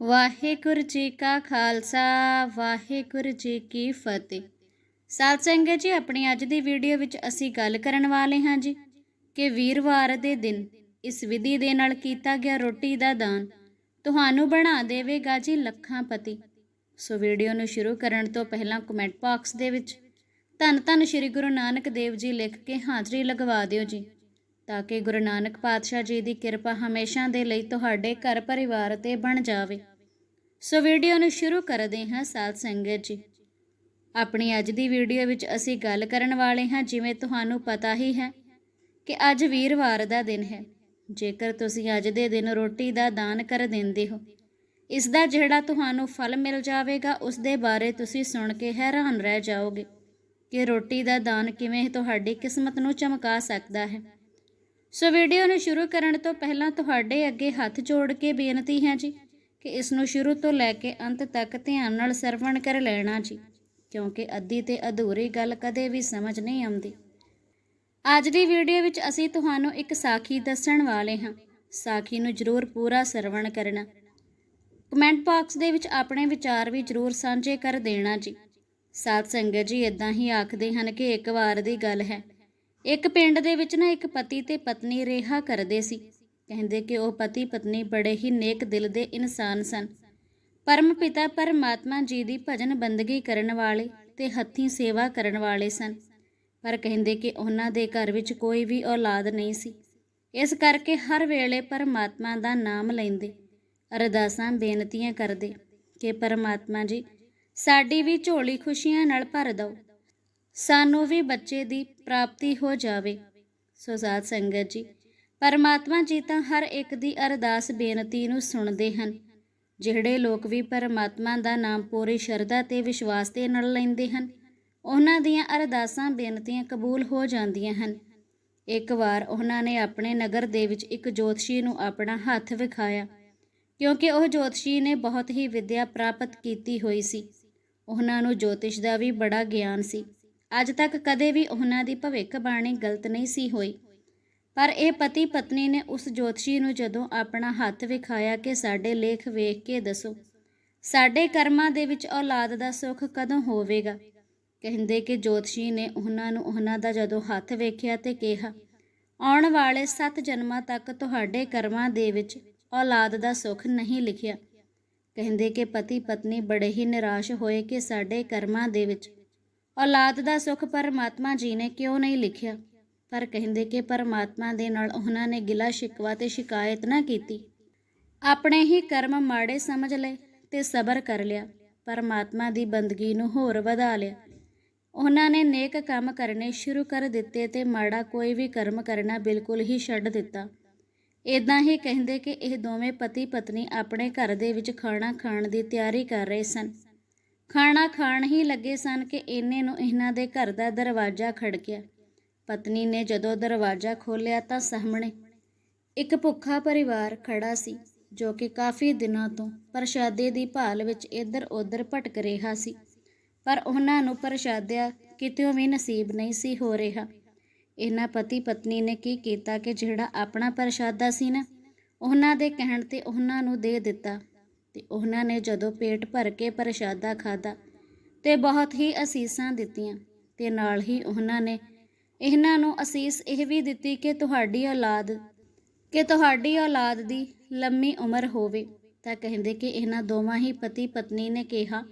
ਵਾਹਿਗੁਰੂ ਜੀ ਕਾ ਖਾਲਸਾ, ਵਾਹਿਗੁਰੂ ਜੀ ਕੀ ਫਤਿਹ। ਸਾਧ ਸੰਗਤ ਜੀ, ਆਪਣੀ ਅੱਜ ਦੀ ਵੀਡੀਓ ਵਿੱਚ ਅਸੀਂ ਗੱਲ ਕਰਨ ਵਾਲੇ ਹਾਂ ਜੀ ਕਿ ਵੀਰਵਾਰ ਦੇ ਦਿਨ ਇਸ ਵਿਧੀ ਦੇ ਨਾਲ ਕੀਤਾ ਗਿਆ ਰੋਟੀ ਦਾ ਦਾਨ। ਤੁਹਾਨੂੰ ਬਣਾ ਦੇਵੇਗਾ ਜੀ ਲੱਖਾਂ ਪਤੀ ਸੋ ਵੀਡੀਓ ਨੂੰ ਸ਼ੁਰੂ ਕਰਨ ਤੋਂ ਪਹਿਲਾਂ ਕਮੈਂਟ ਬਾਕਸ ਦੇ ਵਿੱਚ ਧੰਨ ਧੰਨ ਸ੍ਰੀ ਗੁਰੂ ਨਾਨਕ ਦੇਵ ਜੀ ਲਿਖ ਕੇ ਹਾਜ਼ਰੀ ਲਗਵਾ ਦਿਓ ਜੀ। ਤਾਂ ਕਿ ਗੁਰੂ ਨਾਨਕ ਪਾਤਸ਼ਾਹ ਜੀ ਦੀ ਕਿਰਪਾ ਹਮੇਸ਼ਾ ਦੇ ਲਈ ਤੁਹਾਡੇ ਘਰ ਪਰਿਵਾਰ ਤੇ ਬਣ ਜਾਵੇ। ਸੋ ਵੀਡੀਓ ਨੂੰ ਸ਼ੁਰੂ ਕਰਦੇ ਹਾਂ ਸਾਧ ਸੰਗਤ ਜੀ। ਆਪਣੀ ਅੱਜ ਦੀ ਵੀਡੀਓ ਵਿੱਚ ਅਸੀਂ ਗੱਲ ਕਰਨ ਵਾਲੇ ਹਾਂ, ਜਿਵੇਂ ਤੁਹਾਨੂੰ ਪਤਾ ਹੀ ਹੈ ਕਿ ਅੱਜ ਵੀਰਵਾਰ ਦਾ ਦਿਨ ਹੈ। ਜੇਕਰ ਤੁਸੀਂ ਅੱਜ ਦੇ ਦਿਨ ਰੋਟੀ ਦਾ ਦਾਨ ਕਰ ਦਿੰਦੇ ਹੋ, ਇਸ ਦਾ ਜਿਹੜਾ ਤੁਹਾਨੂੰ ਫਲ ਮਿਲ ਜਾਵੇਗਾ, ਉਸ ਦੇ ਬਾਰੇ ਤੁਸੀਂ ਸੁਣ ਕੇ ਹੈਰਾਨ ਰਹਿ ਜਾਓਗੇ ਕਿ ਰੋਟੀ ਦਾ ਦਾਨ ਕਿਵੇਂ ਤੁਹਾਡੀ ਕਿਸਮਤ ਨੂੰ ਚਮਕਾ ਸਕਦਾ ਹੈ। ਸੋ ਵੀਡੀਓ ਨੂੰ ਸ਼ੁਰੂ ਕਰਨ ਤੋਂ ਪਹਿਲਾਂ ਤੁਹਾਡੇ ਅੱਗੇ ਹੱਥ ਜੋੜ ਕੇ ਬੇਨਤੀ ਹੈ ਜੀ ਕਿ ਇਸ ਨੂੰ ਸ਼ੁਰੂ ਤੋਂ ਲੈ ਕੇ ਅੰਤ ਤੱਕ ਧਿਆਨ ਨਾਲ ਸਰਵਣ ਕਰ ਲੈਣਾ ਜੀ, ਕਿਉਂਕਿ ਅੱਧੀ ਤੇ ਅਧੂਰੀ ਗੱਲ ਕਦੇ ਵੀ ਸਮਝ ਨਹੀਂ ਆਉਂਦੀ। ਅੱਜ ਦੀ ਵੀਡੀਓ ਵਿੱਚ ਅਸੀਂ ਤੁਹਾਨੂੰ ਇੱਕ ਸਾਖੀ ਦੱਸਣ ਵਾਲੇ ਹਾਂ। ਸਾਖੀ ਨੂੰ ਜ਼ਰੂਰ ਪੂਰਾ ਸਰਵਣ ਕਰਨਾ। ਕਮੈਂਟ ਬਾਕਸ ਦੇ ਵਿੱਚ ਆਪਣੇ ਵਿਚਾਰ ਵੀ ਜ਼ਰੂਰ ਸਾਂਝੇ ਕਰ ਦੇਣਾ ਜੀ। ਸਾਧ ਸੰਗਤ ਜੀ ਇਦਾਂ ਹੀ ਆਖਦੇ ਹਨ ਕਿ ਇੱਕ ਵਾਰ ਦੀ ਗੱਲ ਹੈ। ਇੱਕ ਪਿੰਡ ਦੇ ਵਿੱਚ ਨਾ ਇੱਕ ਪਤੀ ਤੇ ਪਤਨੀ ਰਿਹਾ ਕਰਦੇ ਸੀ। ਕਹਿੰਦੇ ਕਿ ਉਹ ਪਤੀ ਪਤਨੀ ਬੜੇ ਹੀ ਨੇਕ ਦਿਲ ਦੇ ਇਨਸਾਨ ਸਨ। ਪਰਮ ਪਿਤਾ ਪਰਮਾਤਮਾ ਜੀ ਦੀ ਭਜਨ ਬੰਦਗੀ ਕਰਨ ਵਾਲੇ ਤੇ ਹੱਥੀਂ ਸੇਵਾ ਕਰਨ ਵਾਲੇ ਸਨ। ਪਰ ਕਹਿੰਦੇ ਕਿ ਉਹਨਾਂ ਦੇ ਘਰ ਵਿੱਚ ਕੋਈ ਵੀ ਔਲਾਦ ਨਹੀਂ ਸੀ। ਇਸ ਕਰਕੇ ਹਰ ਵੇਲੇ ਪਰਮਾਤਮਾ ਦਾ ਨਾਮ ਲੈਂਦੇ, ਅਰਦਾਸਾਂ, ਬੇਨਤੀਆਂ ਕਰਦੇ ਕਿ ਪਰਮਾਤਮਾ ਜੀ, ਸਾਡੀ ਵੀ ਝੋਲੀ ਖੁਸ਼ੀਆਂ ਨਾਲ ਭਰ ਦਿਓ। ਸਾਨੂੰ ਵੀ ਬੱਚੇ ਦੀ ਪ੍ਰਾਪਤੀ ਹੋ ਜਾਵੇ। ਸੋ ਸਾਧ ਸੰਗਤ ਜੀ, ਪਰਮਾਤਮਾ ਜੀ ਤਾਂ ਹਰ ਇੱਕ ਦੀ ਅਰਦਾਸ ਬੇਨਤੀ ਨੂੰ ਸੁਣਦੇ ਹਨ। ਜਿਹੜੇ ਲੋਕ ਵੀ ਪਰਮਾਤਮਾ ਦਾ ਨਾਮ ਪੂਰੀ ਸ਼ਰਧਾ ਤੇ ਵਿਸ਼ਵਾਸ ਦੇ ਨਾਲ ਲੈਂਦੇ ਹਨ, ਉਹਨਾਂ ਦੀਆਂ ਅਰਦਾਸਾਂ ਬੇਨਤੀਆਂ ਕਬੂਲ ਹੋ ਜਾਂਦੀਆਂ ਹਨ। ਇੱਕ ਵਾਰ ਉਹਨਾਂ ਨੇ ਆਪਣੇ ਨਗਰ ਦੇ ਵਿੱਚ ਇੱਕ ਜੋਤਸ਼ੀ ਨੂੰ ਆਪਣਾ ਹੱਥ ਵਿਖਾਇਆ, ਕਿਉਂਕਿ ਉਹ ਜੋਤਸ਼ੀ ਨੇ ਬਹੁਤ ਹੀ ਵਿੱਦਿਆ ਪ੍ਰਾਪਤ ਕੀਤੀ ਹੋਈ ਸੀ। ਉਹਨਾਂ ਨੂੰ ਜੋਤਿਸ਼ ਦਾ ਵੀ ਬੜਾ ਗਿਆਨ ਸੀ। ਅੱਜ ਤੱਕ ਕਦੇ ਵੀ ਉਹਨਾਂ ਦੀ ਭਵਿੱਖਬਾਣੀ ਗਲਤ ਨਹੀਂ ਸੀ ਹੋਈ। ਪਰ ਇਹ ਪਤੀ ਪਤਨੀ ਨੇ ਉਸ ਜੋਤਸ਼ੀ ਨੂੰ ਜਦੋਂ ਆਪਣਾ ਹੱਥ ਵਿਖਾਇਆ ਕਿ ਸਾਡੇ ਲੇਖ ਵੇਖ ਕੇ ਦੱਸੋ, ਸਾਡੇ ਕਰਮਾਂ ਦੇ ਵਿੱਚ ਔਲਾਦ ਦਾ ਸੁੱਖ ਕਦੋਂ ਹੋਵੇਗਾ? ਕਹਿੰਦੇ ਕਿ ਜੋਤਸ਼ੀ ਨੇ ਉਹਨਾਂ ਨੂੰ ਉਹਨਾਂ ਦਾ ਜਦੋਂ ਹੱਥ ਵੇਖਿਆ ਤੇ ਕਿਹਾ, ਆਉਣ ਵਾਲੇ 7 ਜਨਮਾਂ ਤੱਕ ਤੁਹਾਡੇ ਕਰਮਾਂ ਦੇ ਵਿੱਚ ਔਲਾਦ ਦਾ ਸੁੱਖ ਨਹੀਂ ਲਿਖਿਆ। ਕਹਿੰਦੇ ਕਿ ਪਤੀ ਪਤਨੀ ਬੜੇ ਹੀ ਨਿਰਾਸ਼ ਹੋਏ ਕਿ ਸਾਡੇ ਕਰਮਾਂ ਦੇ ਵਿੱਚ ਔਲਾਦ ਦਾ ਸੁੱਖ ਪਰਮਾਤਮਾ ਜੀ ਨੇ ਕਿਉਂ ਨਹੀਂ ਲਿਖਿਆ? ਪਰ ਕਹਿੰਦੇ ਕਿ ਪਰਮਾਤਮਾ ਦੇ ਨਾਲ ਉਹਨਾਂ ਨੇ ਗਿਲਾ ਸ਼ਿਕਵਾ ਤੇ ਸ਼ਿਕਾਇਤ ਨਾ ਕੀਤੀ। ਆਪਣੇ ਹੀ ਕਰਮ ਮਾੜੇ ਸਮਝ ਲਏ ਤੇ ਸਬਰ ਕਰ ਲਿਆ। ਪਰਮਾਤਮਾ ਦੀ ਬੰਦਗੀ ਨੂੰ ਹੋਰ ਵਧਾ ਲਿਆ। ਉਹਨਾਂ ਨੇ ਨੇਕ ਕੰਮ ਕਰਨੇ ਸ਼ੁਰੂ ਕਰ ਦਿੱਤੇ ਤੇ ਮਾੜਾ ਕੋਈ ਵੀ ਕਰਮ ਕਰਨਾ ਬਿਲਕੁਲ ਹੀ ਛੱਡ ਦਿੱਤਾ। ਇਦਾਂ ਹੀ ਕਹਿੰਦੇ ਕਿ ਇਹ ਦੋਵੇਂ ਪਤੀ ਪਤਨੀ ਆਪਣੇ ਘਰ ਦੇ ਵਿੱਚ ਖਾਣਾ ਖਾਣ ਦੀ ਤਿਆਰੀ ਕਰ ਰਹੇ ਸਨ। ਖਾਣਾ ਖਾਣ ਹੀ ਲੱਗੇ ਸਨ ਕਿ ਇੰਨੇ ਨੂੰ ਇਹਨਾਂ ਦੇ ਘਰ ਦਾ ਦਰਵਾਜ਼ਾ ਖੜਕਿਆ। ਪਤਨੀ ਨੇ ਜਦੋਂ ਦਰਵਾਜ਼ਾ ਖੋਲ੍ਹਿਆ ਤਾਂ ਸਾਹਮਣੇ ਇੱਕ ਭੁੱਖਾ ਪਰਿਵਾਰ ਖੜਾ ਸੀ, ਜੋ ਕਿ ਕਾਫੀ ਦਿਨਾਂ ਤੋਂ ਪ੍ਰਸ਼ਾਦੇ ਦੀ ਭਾਲ ਵਿੱਚ ਇੱਧਰ-ਉੱਧਰ ਭਟਕ ਰਿਹਾ ਸੀ। ਪਰ ਉਹਨਾਂ ਨੂੰ ਪ੍ਰਸ਼ਾਦਿਆ ਕਿਤਿਓਂ ਵੀ ਨਸੀਬ ਨਹੀਂ ਸੀ ਹੋ ਰਿਹਾ। ਇਹਨਾਂ ਪਤੀ ਪਤਨੀ ਨੇ ਕੀ ਕੀਤਾ ਕਿ ਜਿਹੜਾ ਆਪਣਾ ਪ੍ਰਸ਼ਾਦਾ ਸੀ ਨਾ, ਉਹਨਾਂ ਦੇ ਕਹਿਣ ਤੇ ਉਹਨਾਂ ਨੂੰ ਦੇ ਦਿੱਤਾ। ਤੇ ਉਹਨਾਂ ਨੇ ਜਦੋਂ ਪੇਟ ਭਰ ਕੇ ਪ੍ਰਸ਼ਾਦਾ ਖਾਦਾ ਤੇ ਬਹੁਤ ਹੀ ਅਸੀਸਾਂ ਦਿੱਤੀਆਂ ਤੇ ਨਾਲ ਹੀ ਉਹਨਾਂ ਨੇ ਇਹਨਾਂ ਨੂੰ ਅਸੀਸ ਇਹ ਵੀ ਦਿੱਤੀ ਕਿ ਤੁਹਾਡੀ ਔਲਾਦ, ਕਿ ਤੁਹਾਡੀ ਔਲਾਦ ਦੀ ਲੰਮੀ ਉਮਰ ਹੋਵੇ। ਤਾਂ ਕਹਿੰਦੇ ਕਿ ਇਹਨਾਂ ਦੋਵਾਂ ਹੀ ਪਤੀ ਪਤਨੀ ਨੇ ਕਿਹਾ,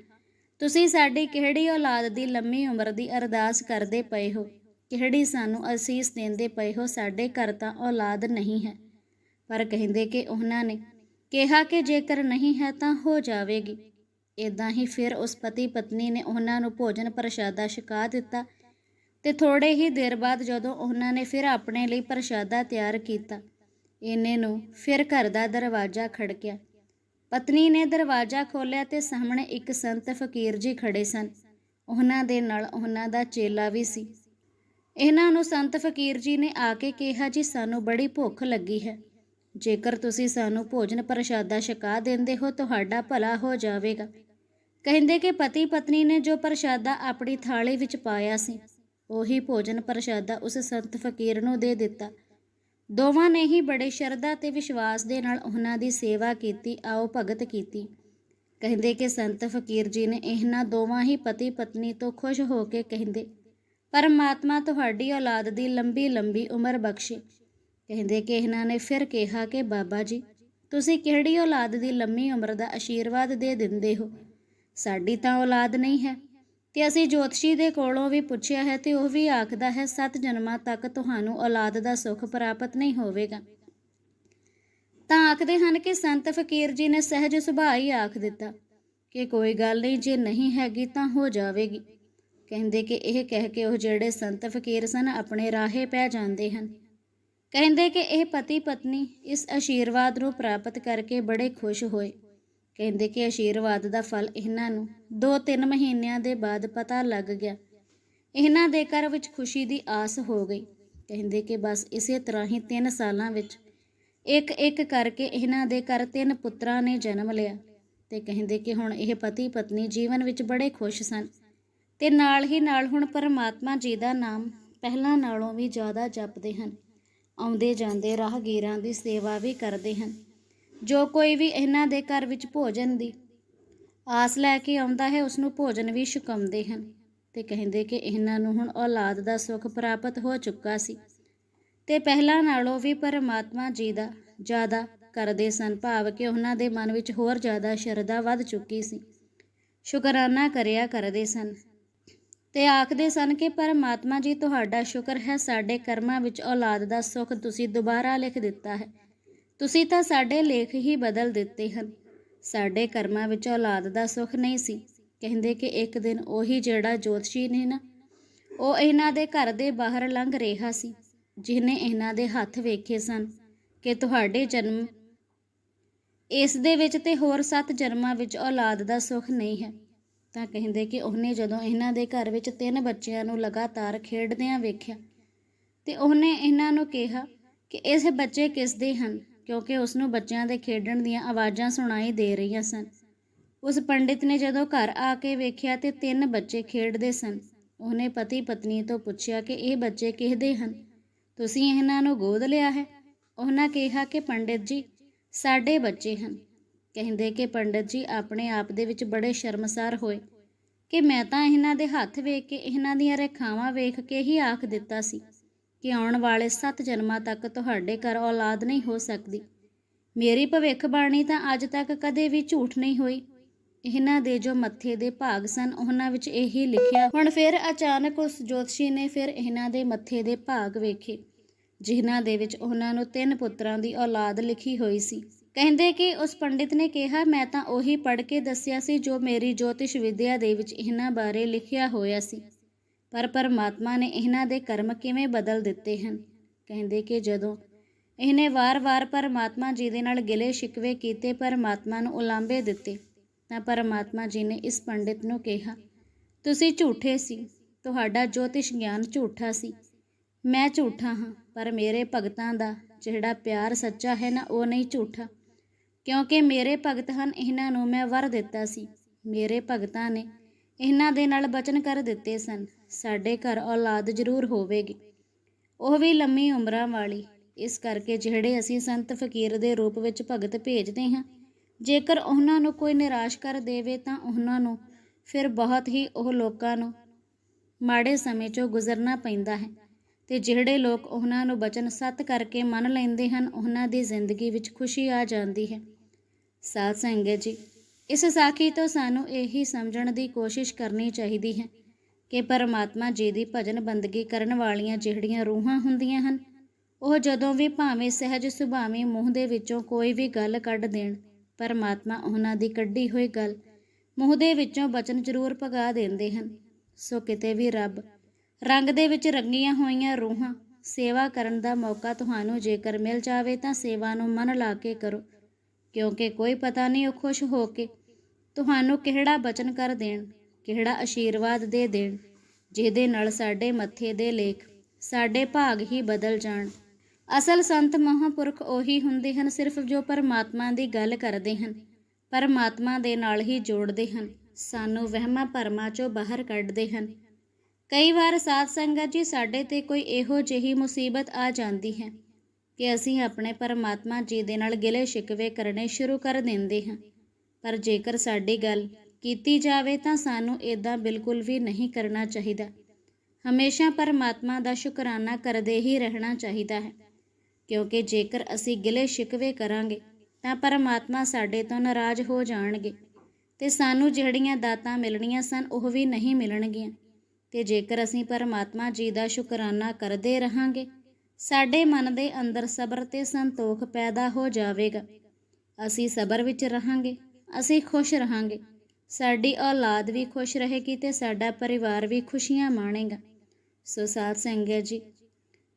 ਤੁਸੀਂ ਸਾਡੀ ਕਿਹੜੀ ਔਲਾਦ ਦੀ ਲੰਮੀ ਉਮਰ ਦੀ ਅਰਦਾਸ ਕਰਦੇ ਪਏ ਹੋ? ਕਿਹੜੀ ਸਾਨੂੰ ਅਸੀਸ ਦਿੰਦੇ ਪਏ ਹੋ? ਸਾਡੇ ਘਰ ਤਾਂ ਔਲਾਦ ਨਹੀਂ ਹੈ। ਪਰ ਕਹਿੰਦੇ ਕਿ ਉਹਨਾਂ ਨੇ ਕਿਹਾ ਕਿ ਜੇਕਰ ਨਹੀਂ ਹੈ ਤਾਂ ਹੋ ਜਾਵੇਗੀ। ਇਦਾਂ ਹੀ ਫਿਰ ਉਸ ਪਤੀ ਪਤਨੀ ਨੇ ਉਹਨਾਂ ਨੂੰ ਭੋਜਨ ਪ੍ਰਸ਼ਾਦਾ ਛਕਾ ਦਿੱਤਾ ਤੇ ਥੋੜੇ ਹੀ ਦੇਰ ਬਾਅਦ ਜਦੋਂ ਉਹਨਾਂ ਨੇ ਫਿਰ ਆਪਣੇ ਲਈ ਪ੍ਰਸ਼ਾਦਾ ਤਿਆਰ ਕੀਤਾ, ਇਹਨੇ ਨੂੰ ਫਿਰ ਘਰ ਦਾ ਦਰਵਾਜ਼ਾ ਖੜਕਿਆ। ਪਤਨੀ ਨੇ ਦਰਵਾਜ਼ਾ ਖੋਲ੍ਹਿਆ ਤੇ ਸਾਹਮਣੇ ਇੱਕ ਸੰਤ ਫਕੀਰ ਜੀ ਖੜੇ ਸਨ। ਉਹਨਾਂ ਦੇ ਨਾਲ ਉਹਨਾਂ ਦਾ ਚੇਲਾ ਵੀ ਸੀ। ਇਹਨਾਂ ਨੂੰ ਸੰਤ ਫਕੀਰ ਜੀ ਨੇ ਆ ਕੇ ਕਿਹਾ, ਜੀ, ਸਾਨੂੰ ਬੜੀ ਭੁੱਖ ਲੱਗੀ ਹੈ। ਜੇਕਰ ਤੁਸੀਂ ਸਾਨੂੰ ਭੋਜਨ ਪ੍ਰਸ਼ਾਦਾ ਛਕਾ ਦਿੰਦੇ ਹੋ, ਤੁਹਾਡਾ ਭਲਾ ਹੋ ਜਾਵੇਗਾ। ਕਹਿੰਦੇ ਕਿ ਪਤੀ ਪਤਨੀ ਨੇ ਜੋ ਪ੍ਰਸ਼ਾਦਾ ਆਪਣੀ ਥਾਲੀ ਵਿੱਚ ਪਾਇਆ ਸੀ, ਉਹੀ ਭੋਜਨ ਪ੍ਰਸ਼ਾਦਾ ਉਸ ਸੰਤ ਫਕੀਰ ਨੂੰ ਦੇ ਦਿੱਤਾ। ਦੋਵਾਂ ਨੇ ਹੀ ਬੜੇ ਸ਼ਰਧਾ ਤੇ ਵਿਸ਼ਵਾਸ ਦੇ ਨਾਲ ਉਹਨਾਂ ਦੀ ਸੇਵਾ ਕੀਤੀ, ਆਓ ਭਗਤ ਕੀਤੀ। ਕਹਿੰਦੇ ਕਿ ਸੰਤ ਫਕੀਰ ਜੀ ਨੇ ਇਹਨਾਂ ਦੋਵਾਂ ਹੀ ਪਤੀ ਪਤਨੀ ਤੋਂ ਖੁਸ਼ ਹੋ ਕੇ ਕਹਿੰਦੇ, ਪਰਮਾਤਮਾ ਤੁਹਾਡੀ ਔਲਾਦ ਦੀ ਲੰਬੀ ਲੰਬੀ ਉਮਰ ਬਖਸ਼ੇ। ਕਹਿੰਦੇ ਕਿ ਇਹਨਾਂ ਨੇ ਫਿਰ ਕਿਹਾ ਕਿ ਬਾਬਾ ਜੀ, ਤੁਸੀਂ ਕਿਹੜੀ ਔਲਾਦ ਦੀ ਲੰਮੀ ਉਮਰ ਦਾ ਆਸ਼ੀਰਵਾਦ ਦੇ ਦਿੰਦੇ ਹੋ? ਸਾਡੀ ਤਾਂ ਔਲਾਦ ਨਹੀਂ ਹੈ। ਤੇ ਅਸੀਂ ਜੋਤਸ਼ੀ ਦੇ ਕੋਲੋਂ ਵੀ ਪੁੱਛਿਆ ਹੈ ਤੇ ਉਹ ਵੀ ਆਖਦਾ ਹੈ, ਸੱਤ ਜਨਮਾਂ ਤੱਕ ਤੁਹਾਨੂੰ ਔਲਾਦ ਦਾ ਸੁੱਖ ਪ੍ਰਾਪਤ ਨਹੀਂ ਹੋਵੇਗਾ। ਤਾਂ ਆਖਦੇ ਹਨ ਕਿ ਸੰਤ ਫਕੀਰ ਜੀ ਨੇ ਸਹਿਜ ਸੁਭਾਅ ਹੀ ਆਖ ਦਿੱਤਾ ਕਿ ਕੋਈ ਗੱਲ ਨਹੀਂ, ਜੇ ਨਹੀਂ ਹੈਗੀ ਤਾਂ ਹੋ ਜਾਵੇਗੀ। ਕਹਿੰਦੇ ਕਿ ਇਹ ਕਹਿ ਕੇ ਉਹ ਜਿਹੜੇ ਸੰਤ ਫਕੀਰ ਸਨ ਆਪਣੇ ਰਾਹੇ ਪੈ ਜਾਂਦੇ ਹਨ। ਕਹਿੰਦੇ ਕਿ ਇਹ ਪਤੀ ਪਤਨੀ ਇਸ ਆਸ਼ੀਰਵਾਦ ਨੂੰ ਪ੍ਰਾਪਤ ਕਰਕੇ ਬੜੇ ਖੁਸ਼ ਹੋਏ। ਕਹਿੰਦੇ ਕਿ ਆਸ਼ੀਰਵਾਦ ਦਾ ਫਲ ਇਹਨਾਂ ਨੂੰ 2-3 ਮਹੀਨਿਆਂ ਦੇ ਬਾਅਦ ਪਤਾ ਲੱਗ ਗਿਆ। ਇਹਨਾਂ ਦੇ ਘਰ ਵਿੱਚ ਖੁਸ਼ੀ ਦੀ ਆਸ ਹੋ ਗਈ। ਕਹਿੰਦੇ ਕਿ ਬਸ ਇਸੇ ਤਰ੍ਹਾਂ ਹੀ 3 ਸਾਲਾਂ ਵਿੱਚ ਇੱਕ ਇੱਕ ਕਰਕੇ ਇਹਨਾਂ ਦੇ ਘਰ ਤਿੰਨ ਪੁੱਤਰਾਂ ਨੇ ਜਨਮ ਲਿਆ ਤੇ ਕਹਿੰਦੇ ਕਿ ਹੁਣ ਇਹ ਪਤੀ ਪਤਨੀ ਜੀਵਨ ਵਿੱਚ ਬੜੇ ਖੁਸ਼ ਸਨ। ਤੇ ਨਾਲ ਹੀ ਨਾਲ ਹੁਣ ਪਰਮਾਤਮਾ ਜੀ ਦਾ ਨਾਮ ਪਹਿਲਾਂ ਨਾਲੋਂ ਵੀ ਜ਼ਿਆਦਾ ਜਪਦੇ ਹਨ। ਆਉਂਦੇ ਜਾਂਦੇ ਰਾਹਗੀਰਾਂ ਦੀ ਸੇਵਾ ਵੀ ਕਰਦੇ ਹਨ। ਜੋ ਕੋਈ ਵੀ ਇਹਨਾਂ ਦੇ ਘਰ ਵਿੱਚ ਭੋਜਨ ਦੀ ਆਸ ਲੈ ਕੇ ਆਉਂਦਾ ਹੈ, ਉਸ ਨੂੰ ਭੋਜਨ ਵੀ ਛਕਾਉਂਦੇ ਹਨ। ਤੇ ਕਹਿੰਦੇ ਕਿ ਇਹਨਾਂ ਨੂੰ ਹੁਣ ਔਲਾਦ ਦਾ ਸੁੱਖ ਪ੍ਰਾਪਤ ਹੋ ਚੁੱਕਾ ਸੀ। ਤੇ ਪਹਿਲਾਂ ਨਾਲੋਂ ਵੀ ਪਰਮਾਤਮਾ ਜੀ ਦਾ ਜ਼ਿਆਦਾ ਕਰਦੇ ਸਨ, ਭਾਵ ਕਿ ਉਹਨਾਂ ਦੇ ਮਨ ਵਿੱਚ ਹੋਰ ਜ਼ਿਆਦਾ ਸ਼ਰਧਾ ਵੱਧ ਚੁੱਕੀ ਸੀ। ਸ਼ੁਕਰਾਨਾ ਕਰਿਆ ਕਰਦੇ ਸਨ। ਤੇ ਆਖਦੇ ਸਨ ਕਿ ਪਰਮਾਤਮਾ ਜੀ, ਤੁਹਾਡਾ ਸ਼ੁਕਰ ਹੈ, ਸਾਡੇ ਕਰਮਾਂ ਵਿੱਚ ਔਲਾਦ ਦਾ ਸੁੱਖ ਤੁਸੀਂ ਦੁਬਾਰਾ ਲਿਖ ਦਿੱਤਾ ਹੈ। ਤੁਸੀਂ ਤਾਂ ਸਾਡੇ ਲੇਖ ਹੀ ਬਦਲ ਦਿੱਤੇ ਹਨ। ਸਾਡੇ ਕਰਮਾਂ ਵਿੱਚ ਔਲਾਦ ਦਾ ਸੁੱਖ ਨਹੀਂ ਸੀ। ਕਹਿੰਦੇ ਕਿ ਇੱਕ ਦਿਨ ਉਹੀ ਜਿਹੜਾ ਜੋਤਸ਼ੀ ਨੇ ਨਾ, ਉਹ ਇਹਨਾਂ ਦੇ ਘਰ ਦੇ ਬਾਹਰ ਲੰਘ ਰਿਹਾ ਸੀ, ਜਿਹਨੇ ਇਹਨਾਂ ਦੇ ਹੱਥ ਵੇਖੇ ਸਨ ਕਿ ਤੁਹਾਡੇ ਜਨਮ, ਇਸ ਦੇ ਵਿੱਚ ਤੇ ਹੋਰ ਸੱਤ ਜਨਮਾਂ ਵਿੱਚ ਔਲਾਦ ਦਾ ਸੁੱਖ ਨਹੀਂ ਹੈ। ਤਾਂ ਕਹਿੰਦੇ ਕਿ ਉਹਨੇ ਜਦੋਂ ਇਹਨਾਂ ਦੇ ਘਰ ਵਿੱਚ ਤਿੰਨ ਬੱਚਿਆਂ ਨੂੰ ਲਗਾਤਾਰ ਖੇਡਦਿਆਂ ਵੇਖਿਆ ਤੇ ਉਹਨੇ ਇਹਨਾਂ ਨੂੰ ਕਿਹਾ ਕਿ ਇਸ ਬੱਚੇ ਕਿਸ ਦੇ ਹਨ, ਕਿਉਂਕਿ ਉਸ ਨੂੰ ਬੱਚਿਆਂ ਦੇ ਖੇਡਣ ਦੀਆਂ ਆਵਾਜ਼ਾਂ ਸੁਣਾਈ ਦੇ ਰਹੀਆਂ ਸਨ। ਉਸ ਪੰਡਿਤ ਨੇ ਜਦੋਂ ਘਰ ਆ ਕੇ ਵੇਖਿਆ ਤੇ ਤਿੰਨ ਬੱਚੇ ਖੇਡਦੇ ਸਨ, ਉਹਨੇ ਪਤੀ ਪਤਨੀ ਤੋਂ ਪੁੱਛਿਆ ਕਿ ਇਹ ਬੱਚੇ ਕਿਹਦੇ ਹਨ? ਤੁਸੀਂ ਇਹਨਾਂ ਨੂੰ ਗੋਦ ਲਿਆ ਹੈ? ਉਹਨਾਂ ਕਿਹਾ ਕਿ, ਪੰਡਿਤ ਜੀ, ਸਾਡੇ ਬੱਚੇ ਹਨ। ਕਹਿੰਦੇ ਕਿ ਪੰਡਿਤ ਜੀ ਆਪਣੇ ਆਪ ਦੇ ਵਿੱਚ ਬੜੇ ਸ਼ਰਮਸਾਰ ਹੋਏ ਕਿ ਮੈਂ ਤਾਂ ਇਹਨਾਂ ਦੇ ਹੱਥ ਵੇਖ ਕੇ ਇਹਨਾਂ ਦੀਆਂ ਰੇਖਾਵਾਂ ਵੇਖ ਕੇ ਹੀ ਆਖ ਦਿੱਤਾ ਸੀ ਕਿ ਆਉਣ ਵਾਲੇ 7 ਜਨਮਾਂ ਤੱਕ ਤੁਹਾਡੇ ਘਰ ਔਲਾਦ ਨਹੀਂ ਹੋ ਸਕਦੀ। ਮੇਰੀ ਭਵਿੱਖਬਾਣੀ ਤਾਂ ਅੱਜ ਤੱਕ ਕਦੇ ਵੀ ਝੂਠ ਨਹੀਂ ਹੋਈ। ਇਹਨਾਂ ਦੇ ਜੋ ਮੱਥੇ ਦੇ ਭਾਗ ਸਨ, ਉਹਨਾਂ ਵਿੱਚ ਇਹੀ ਲਿਖਿਆ, ਹੁਣ ਫਿਰ ਅਚਾਨਕ ਉਸ ਜੋਤਸ਼ੀ ਨੇ ਫਿਰ ਇਹਨਾਂ ਦੇ ਮੱਥੇ ਦੇ ਭਾਗ ਵੇਖੇ, ਜਿਨ੍ਹਾਂ ਦੇ ਵਿੱਚ ਉਹਨਾਂ ਨੂੰ ਤਿੰਨ ਪੁੱਤਰਾਂ ਦੀ ਔਲਾਦ ਲਿਖੀ ਹੋਈ ਸੀ। ਕਹਿੰਦੇ ਕਿ ਉਸ ਪੰਡਿਤ ਨੇ ਕਿਹਾ, ਮੈਂ ਤਾਂ ਉਹੀ ਪੜ੍ਹ ਕੇ ਦੱਸਿਆ ਸੀ ਜੋ ਮੇਰੀ ਜੋਤਿਸ਼ ਵਿਦਿਆ ਦੇ ਵਿੱਚ ਇਹਨਾਂ ਬਾਰੇ ਲਿਖਿਆ ਹੋਇਆ ਸੀ। ਪਰ ਪਰਮਾਤਮਾ ਨੇ ਇਹਨਾਂ ਦੇ ਕਰਮ ਕਿਵੇਂ ਬਦਲ ਦਿੱਤੇ ਹਨ? ਕਹਿੰਦੇ ਕਿ ਜਦੋਂ ਇਹਨੇ ਵਾਰ-ਵਾਰ ਪਰਮਾਤਮਾ ਜੀ ਦੇ ਨਾਲ ਗਿਲੇ ਸ਼ਿਕਵੇ ਕੀਤੇ, ਪਰਮਾਤਮਾ ਨੂੰ ਉਲਾਂਭੇ ਦਿੱਤੇ, ਤਾਂ ਪਰਮਾਤਮਾ ਜੀ ਨੇ ਇਸ ਪੰਡਿਤ ਨੂੰ ਕਿਹਾ, ਤੁਸੀਂ ਝੂਠੇ ਸੀ। ਤੁਹਾਡਾ ਜੋਤਿਸ਼ ਗਿਆਨ ਝੂਠਾ ਸੀ। ਮੈਂ ਝੂਠਾ ਹਾਂ, ਪਰ ਮੇਰੇ ਭਗਤਾਂ ਦਾ ਜਿਹੜਾ ਪਿਆਰ ਸੱਚਾ ਹੈ ਨਾ, ਉਹ ਨਹੀਂ ਝੂਠਾ। ਕਿਉਂਕਿ ਮੇਰੇ ਭਗਤ ਹਨ, ਇਹਨਾਂ ਨੂੰ ਮੈਂ ਵਰ ਦਿੱਤਾ ਸੀ। ਮੇਰੇ ਭਗਤਾਂ ਨੇ ਇਹਨਾਂ ਦੇ ਨਾਲ ਬਚਨ ਕਰ ਦਿੱਤੇ ਸਨ। ਸਾਡੇ ਘਰ ਔਲਾਦ ਜ਼ਰੂਰ ਹੋਵੇਗੀ। ਉਹ ਵੀ ਲੰਮੀ ਉਮਰਾਂ ਵਾਲੀ। ਇਸ ਕਰਕੇ ਜਿਹੜੇ ਅਸੀਂ ਸੰਤ ਫਕੀਰ ਦੇ ਰੂਪ ਵਿੱਚ ਭਗਤ ਭੇਜਦੇ ਹਾਂ, ਜੇਕਰ ਉਹਨਾਂ ਨੂੰ ਕੋਈ ਨਿਰਾਸ਼ ਕਰ ਦੇਵੇ ਤਾਂ ਉਹਨਾਂ ਨੂੰ ਫਿਰ ਬਹੁਤ ਹੀ ਉਹ ਲੋਕਾਂ ਨੂੰ ਮਾੜੇ ਸਮੇਂ 'ਚੋਂ ਗੁਜ਼ਰਨਾ ਪੈਂਦਾ ਹੈ। ਤੇ ਜਿਹੜੇ ਲੋਕ ਉਹਨਾਂ ਨੂੰ ਬਚਨ ਸੱਤ ਕਰਕੇ ਮੰਨ ਲੈਂਦੇ ਹਨ, ਉਹਨਾਂ ਦੀ ਜ਼ਿੰਦਗੀ ਵਿੱਚ ਖੁਸ਼ੀ ਆ ਜਾਂਦੀ ਹੈ। ਸਾਧ ਸੰਗਤ ਜੀ, ਇਸ ਸਾਖੀ ਤੋਂ ਸਾਨੂੰ ਇਹੀ ਸਮਝਣ ਦੀ ਕੋਸ਼ਿਸ਼ ਕਰਨੀ ਚਾਹੀਦੀ ਹੈ ਕਿ ਪਰਮਾਤਮਾ ਜੀ ਦੀ ਭਜਨ ਬੰਦਗੀ ਕਰਨ ਵਾਲੀਆਂ ਜਿਹੜੀਆਂ ਰੂਹਾਂ ਹੁੰਦੀਆਂ ਹਨ, ਉਹ ਜਦੋਂ ਵੀ ਭਾਵੇਂ ਸਹਿਜ ਸੁਭਾਵੇਂ ਮੂੰਹ ਦੇ ਵਿੱਚੋਂ ਕੋਈ ਵੀ ਗੱਲ ਕੱਢ ਦੇਣ, ਪਰਮਾਤਮਾ ਉਹਨਾਂ ਦੀ ਕੱਢੀ ਹੋਈ ਗੱਲ ਮੂੰਹ ਦੇ ਵਿੱਚੋਂ ਬਚਨ ਜ਼ਰੂਰ ਭਗਾ ਦਿੰਦੇ ਹਨ। ਸੋ ਕਿਤੇ ਵੀ ਰੱਬ ਰੰਗ ਦੇ ਵਿੱਚ ਰੰਗੀਆਂ ਹੋਈਆਂ ਰੂਹਾਂ ਸੇਵਾ ਕਰਨ ਦਾ ਮੌਕਾ ਤੁਹਾਨੂੰ ਜੇਕਰ ਮਿਲ ਜਾਵੇ ਤਾਂ ਸੇਵਾ ਨੂੰ ਮਨ ਲਾ ਕੇ ਕਰੋ। ਕਿਉਂਕਿ ਕੋਈ ਪਤਾ ਨਹੀਂ ਉਹ ਖੁਸ਼ ਹੋ ਕੇ ਤੁਹਾਨੂੰ ਕਿਹੜਾ ਬਚਨ ਕਰ ਦੇਣ, ਕਿਹੜਾ ਆਸ਼ੀਰਵਾਦ ਦੇ ਦੇਣ, ਜਿਹਦੇ ਨਾਲ ਸਾਡੇ ਮੱਥੇ ਦੇ ਲੇਖ, ਸਾਡੇ ਭਾਗ ਹੀ ਬਦਲ ਜਾਣ। ਅਸਲ ਸੰਤ ਮਹਾਂਪੁਰਖ ਉਹੀ ਹੁੰਦੇ ਹਨ ਸਿਰਫ ਜੋ ਪਰਮਾਤਮਾ ਦੀ ਗੱਲ ਕਰਦੇ ਹਨ, ਪਰਮਾਤਮਾ ਦੇ ਨਾਲ ਹੀ ਜੋੜਦੇ ਹਨ, ਸਾਨੂੰ ਵਹਿਮਾਂ ਭਰਮਾਂ ਚੋਂ ਬਾਹਰ ਕੱਢਦੇ ਹਨ। ਕਈ ਵਾਰ ਸਾਧ ਸੰਗਤ ਜੀ ਸਾਡੇ ਤੇ ਕੋਈ ਇਹੋ ਜਿਹੀ ਮੁਸੀਬਤ ਆ ਜਾਂਦੀ ਹੈ। ਕਿ ਅਸੀਂ ਆਪਣੇ ਪਰਮਾਤਮਾ ਜੀ ਦੇ ਨਾਲ ਗਿਲੇ ਸ਼ਿਕਵੇ ਕਰਨੇ ਸ਼ੁਰੂ ਕਰ ਦਿੰਦੇ ਹਾਂ। ਪਰ ਜੇਕਰ ਸਾਡੀ ਗੱਲ ਕੀਤੀ ਜਾਵੇ ਤਾਂ ਸਾਨੂੰ ਇਦਾਂ ਬਿਲਕੁਲ ਵੀ ਨਹੀਂ ਕਰਨਾ ਚਾਹੀਦਾ। ਹਮੇਸ਼ਾ ਪਰਮਾਤਮਾ ਦਾ ਸ਼ੁਕਰਾਨਾ ਕਰਦੇ ਹੀ ਰਹਿਣਾ ਚਾਹੀਦਾ ਹੈ। ਕਿਉਂਕਿ ਜੇਕਰ ਅਸੀਂ ਗਿਲੇ ਸ਼ਿਕਵੇ ਕਰਾਂਗੇ, ਤਾਂ ਪਰਮਾਤਮਾ ਸਾਡੇ ਤੋਂ ਨਾਰਾਜ਼ ਹੋ ਜਾਣਗੇ ਤੇ ਸਾਨੂੰ ਜਿਹੜੀਆਂ ਦਾਤਾਂ ਮਿਲਣੀਆਂ ਸਨ, ਉਹ ਵੀ ਨਹੀਂ ਮਿਲਣਗੀਆਂ। ਤੇ ਜੇਕਰ ਅਸੀਂ ਪਰਮਾਤਮਾ ਜੀ ਦਾ ਸ਼ੁਕਰਾਨਾ ਕਰਦੇ ਰਹਾਂਗੇ ਸਾਡੇ ਮਨ ਦੇ ਅੰਦਰ ਸਬਰ ਤੇ ਸੰਤੋਖ ਪੈਦਾ ਹੋ ਜਾਵੇਗਾ। ਅਸੀਂ ਸਬਰ ਵਿੱਚ ਰਹਾਂਗੇ, ਅਸੀਂ ਖੁਸ਼ ਰਹਾਂਗੇ। ਸਾਡੀ ਔਲਾਦ ਵੀ ਖੁਸ਼ ਰਹੇਗੀ ਤੇ ਸਾਡਾ ਪਰਿਵਾਰ ਵੀ ਖੁਸ਼ੀਆਂ ਮਾਣੇਗਾ। ਸੋ ਸਾਧ ਸੰਗਤ ਜੀ,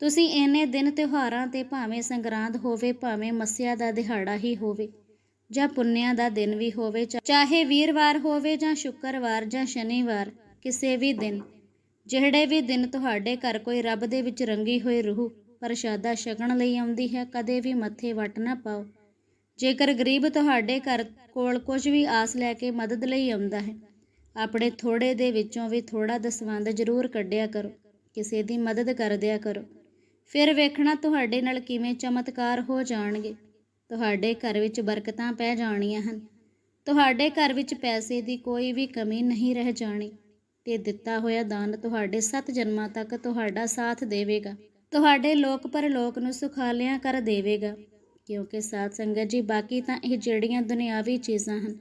ਤੁਸੀਂ ਇੰਨੇ ਦਿਨ ਤਿਉਹਾਰਾਂ ਤੇ ਭਾਵੇਂ ਸੰਗਰਾਂਦ ਹੋਵੇ, ਭਾਵੇਂ ਮੱਸਿਆ ਦਾ ਦਿਹਾੜਾ ਹੀ ਹੋਵੇ, ਜਾਂ ਪੁੰਨਿਆਂ ਦਾ ਦਿਨ ਵੀ ਹੋਵੇ ਚਾਹੇ ਵੀਰਵਾਰ ਹੋਵੇ ਜਾਂ ਸ਼ੁੱਕਰਵਾਰ ਜਾਂ ਸ਼ਨੀਵਾਰ, ਕਿਸੇ ਵੀ ਦਿਨ, ਜਿਹੜੇ ਵੀ ਦਿਨ ਤੁਹਾਡੇ ਘਰ ਕੋਈ ਰੱਬ ਦੇ ਵਿੱਚ ਰੰਗੀ ਹੋਈ ਰੂਹ ਪ੍ਰਸ਼ਾਦਾ ਛਕਣ ਲਈ ਆਉਂਦੀ ਹੈ, ਕਦੇ ਵੀ ਮੱਥੇ ਵੱਟ ਨਾ ਪਾਓ। ਜੇਕਰ ਗਰੀਬ ਤੁਹਾਡੇ ਘਰ ਕੋਲ ਕੁਝ ਵੀ ਆਸ ਲੈ ਕੇ ਮਦਦ ਲਈ ਆਉਂਦਾ ਹੈ, ਆਪਣੇ ਥੋੜੇ ਦੇ ਵਿੱਚੋਂ ਵੀ ਥੋੜਾ ਦਸਵੰਦ ਜ਼ਰੂਰ ਕੱਢਿਆ ਕਰੋ, ਕਿਸੇ ਦੀ ਮਦਦ ਕਰ ਦਿਆ ਕਰੋ। ਫਿਰ ਵੇਖਣਾ ਤੁਹਾਡੇ ਨਾਲ ਕਿਵੇਂ ਚਮਤਕਾਰ ਹੋ ਜਾਣਗੇ। ਤੁਹਾਡੇ ਘਰ ਵਿੱਚ ਬਰਕਤਾਂ ਪੈ ਜਾਣੀਆਂ ਹਨ। ਤੁਹਾਡੇ ਘਰ ਵਿੱਚ ਪੈਸੇ ਦੀ ਕੋਈ ਵੀ ਕਮੀ ਨਹੀਂ ਰਹਿ ਜਾਣੀ। ਤੇ ਦਿੱਤਾ ਹੋਇਆ ਦਾਨ ਤੁਹਾਡੇ ਸੱਤ ਜਨਮਾਂ ਤੱਕ ਤੁਹਾਡਾ ਸਾਥ ਦੇਵੇਗਾ। ਤੁਹਾਡੇ ਲੋਕ ਪਰਲੋਕ ਨੂੰ ਸੁਖਾਲਿਆਂ ਕਰ ਦੇਵੇਗਾ, ਕਿਉਂਕਿ ਸਾਧ ਸੰਗਤ ਜੀ, ਬਾਕੀ ਤਾਂ ਇਹ ਜਿਹੜੀਆਂ ਦੁਨਿਆਵੀ ਚੀਜ਼ਾਂ ਹਨ,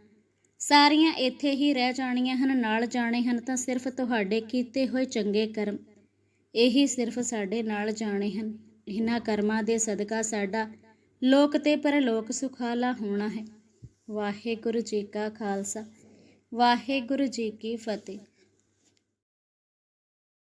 ਸਾਰੀਆਂ ਇੱਥੇ ਹੀ ਰਹਿ ਜਾਣੀਆਂ ਹਨ, ਨਾਲ ਜਾਣੇ ਹਨ, ਤਾਂ ਸਿਰਫ ਤੁਹਾਡੇ ਕੀਤੇ ਹੋਏ ਚੰਗੇ ਕਰਮ, ਇਹੀ ਸਿਰਫ ਸਾਡੇ ਨਾਲ ਜਾਣੇ ਹਨ। ਇਹਨਾਂ ਕਰਮਾਂ ਦੇ ਸਦਕਾ ਸਾਡਾ ਲੋਕ ਤੇ ਪਰਲੋਕ ਸੁਖਾਲਾ ਹੋਣਾ ਹੈ। ਵਾਹਿਗੁਰੂ ਜੀ ਕਾ ਖਾਲਸਾ, ਵਾਹਿਗੁਰੂ ਜੀ ਕੀ ਫਤਿਹ।